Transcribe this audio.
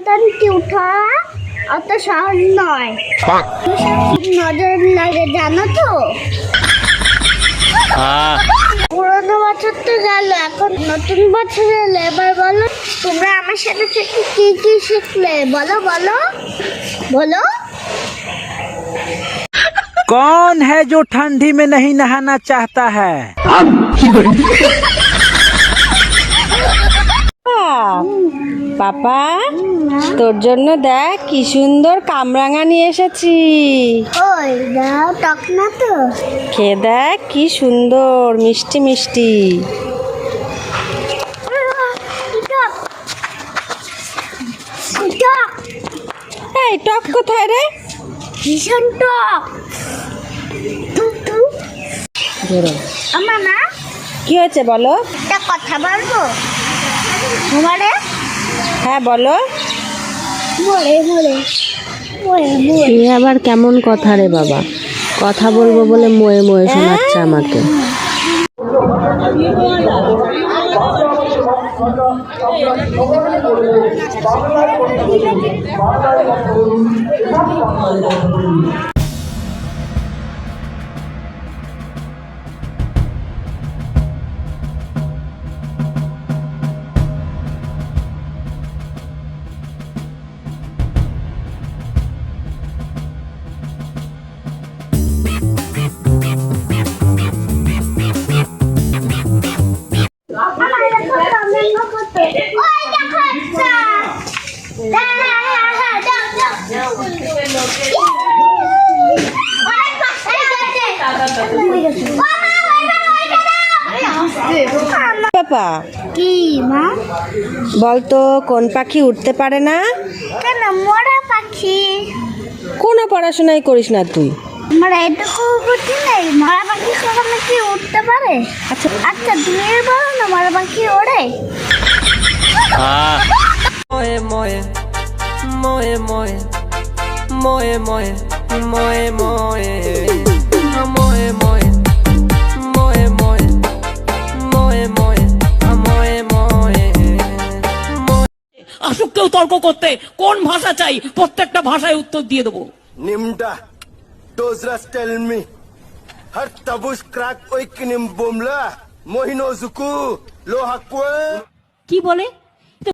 সন্তানকে উঠা অত সহজ নয় নজর লাগে জানো তো পুরোনো বছর তো গেল এখন নতুন বছর এলো এবার বলো তোমরা আমার সাথে থেকে কি কি শিখলে বলো বলো বলো कौन है जो ठंडी में नहीं नहाना चाहता है পাপা তোর জন্য দেখ কি সুন্দর কামরাঙা নিয়ে এসেছি। ওই দাও টক না তো। খেয়ে দেখ কি সুন্দর মিষ্টি মিষ্টি। এই টক কোথায় রে? ভীষণ টক। আমার না কি হয়েছে বলো? একটা কথা বলব? তোমারে হ্যাঁ বলো। বলে বলে বলে বলে। এ আবার কেমন কথা রে বাবা? কথা বলব বলে ময়ে ময়ে শোনাচ্ছে আমাকে। পাপা কি মা? বলতো কোন পাখি উঠতে পারে না? কেন মরা পাখি। কোনো পড়াশোনাই করিস না তুই। আমার এটুকু বুদ্ধি নেই। মরা পাখি কি উঠতে পারে? আচ্ছা। আচ্ছা তুমি বলো না মরা পাখি ওড়ে? Moe moe, moe moe, moje, moje, moje, moje তর্ক করতে কোন ভাষা চাই প্রত্যেকটা ভাষায় উত্তর দিয়ে দেবো। নিমটা দোজরা স্টেল মি হর তবুস ক্রাক ওই কিনিম বোমলা মহিনো কি বলে?